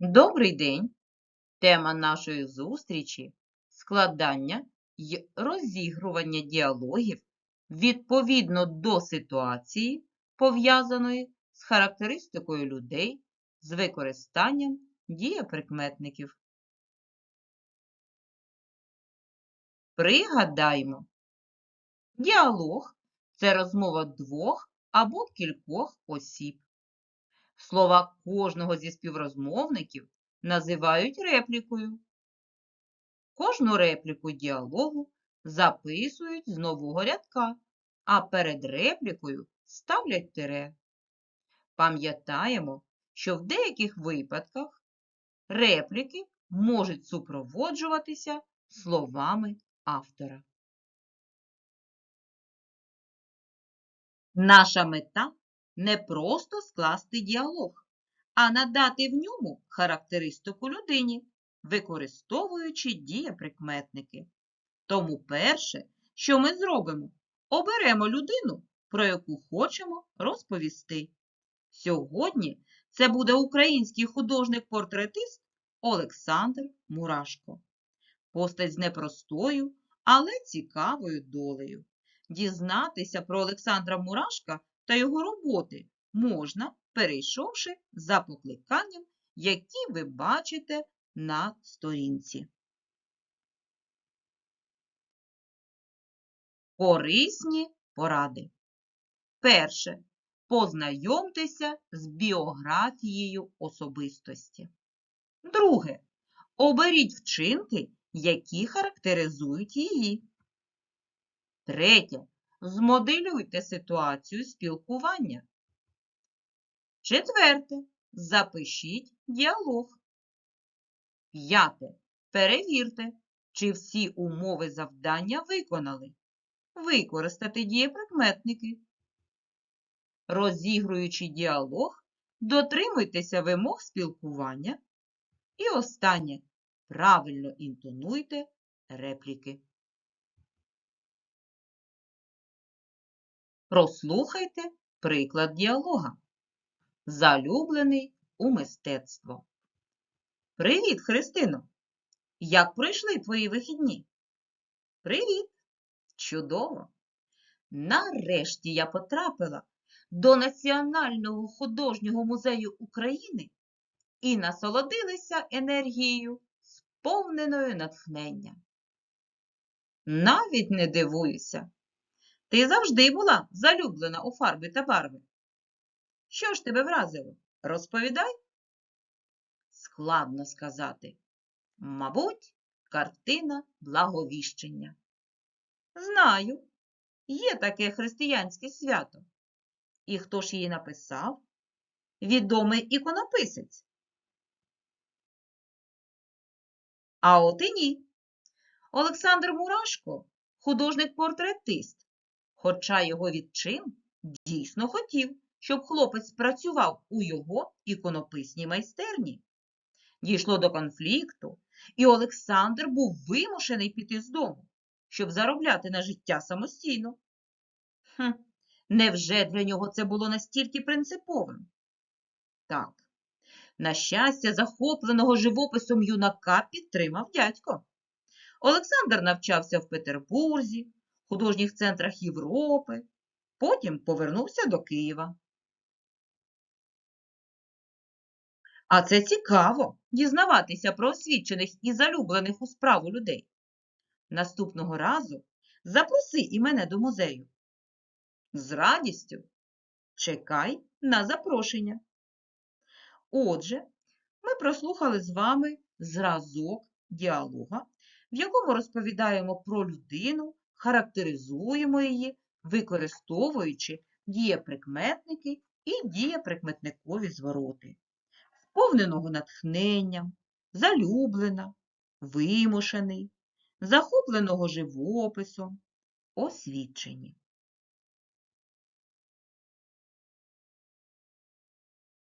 Добрий день! Тема нашої зустрічі складання й розігрування діалогів відповідно до ситуації, пов'язаної з характеристикою людей з використанням дієприкметників. Пригадаймо, діалог це розмова двох або кількох осіб. Слова кожного зі співрозмовників називають реплікою. Кожну репліку діалогу записують з нового рядка, а перед реплікою ставлять тире. Пам'ятаємо, що в деяких випадках репліки можуть супроводжуватися словами автора. Наша мета не просто скласти діалог, а надати в ньому характеристику людині, використовуючи дієприкметники. Тому перше, що ми зробимо, оберемо людину, про яку хочемо розповісти. Сьогодні це буде український художник-портретист Олександр Мурашко. Постать з непростою, але цікавою долею. Дізнатися про Олександра Мурашка та його роботи можна, перейшовши за покликанням, які ви бачите на сторінці. Корисні поради. Перше. Познайомтеся з біографією особистості. Друге. Оберіть вчинки, які характеризують її. Третє. Змоделюйте ситуацію спілкування. Четверте. Запишіть діалог. П'яте. Перевірте, чи всі умови завдання виконали. Використати дієприкметники. Розігруючи діалог, дотримуйтеся вимог спілкування. І останнє. Правильно інтонуйте репліки. Прослухайте приклад діалога. Залюблений у мистецтво. Привіт, Христино! Як пройшли твої вихідні? Привіт! Чудово! Нарешті я потрапила до Національного художнього музею України і насолодилася енергією, сповненою натхнення. Навіть не дивуюся. Ти завжди була залюблена у фарби та барви. Що ж тебе вразило? Розповідай? Складно сказати. Мабуть, картина благовіщення. Знаю, є таке християнське свято. І хто ж її написав? Відомий іконописець. А от і ні. Олександр Мурашко художник-портретист, хоча його відчин дійсно хотів, щоб хлопець працював у його іконописній майстерні. Дійшло до конфлікту, і Олександр був вимушений піти з дому, щоб заробляти на життя самостійно. Хм, невже для нього це було настільки принциповим? Так, на щастя, захопленого живописом юнака підтримав дядько. Олександр навчався в Петербурзі, художніх центрах Європи, потім повернувся до Києва. А це цікаво дізнаватися про освічених і залюблених у справу людей. Наступного разу запроси і мене до музею. З радістю чекай на запрошення. Отже, ми прослухали з вами зразок діалога, в якому розповідаємо про людину, характеризуємо її, використовуючи дієприкметники і дієприкметникові звороти сповненого натхненням, залюблена, вимушений, захопленого живописом, освічені.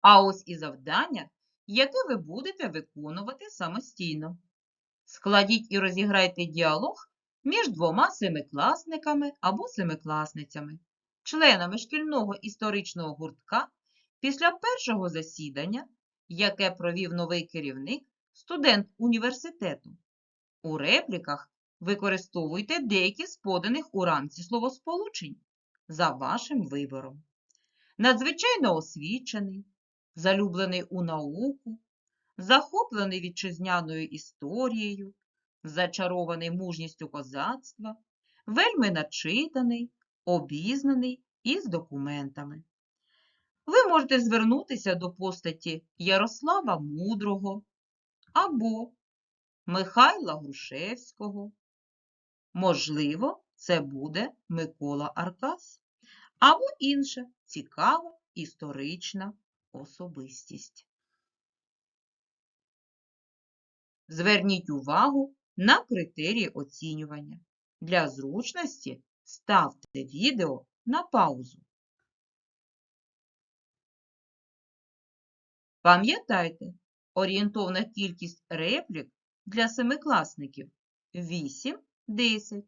А ось і завдання, яке ви будете виконувати самостійно. Складіть і розіграйте діалог між двома семикласниками або семикласницями, членами шкільного історичного гуртка після першого засідання яке провів новий керівник, студент університету. У репліках використовуйте деякі з поданих у рамці словосполучень за вашим вибором. Надзвичайно освічений, залюблений у науку, захоплений вітчизняною історією, зачарований мужністю козацтва, вельми начитаний, обізнаний і з документами. Ви можете звернутися до постаті Ярослава Мудрого або Михайла Грушевського. Можливо, це буде Микола Аркас або інша цікава історична особистість. Зверніть увагу на критерії оцінювання. Для зручності ставте відео на паузу. Пам'ятайте, орієнтовна кількість реплік для семикласників 8-10.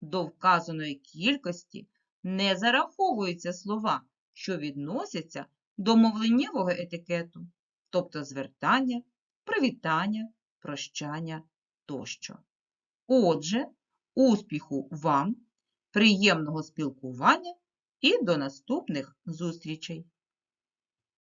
До вказаної кількості не зараховуються слова, що відносяться до мовленнєвого етикету, тобто звертання, привітання, прощання тощо. Отже, успіху вам, приємного спілкування і до наступних зустрічей!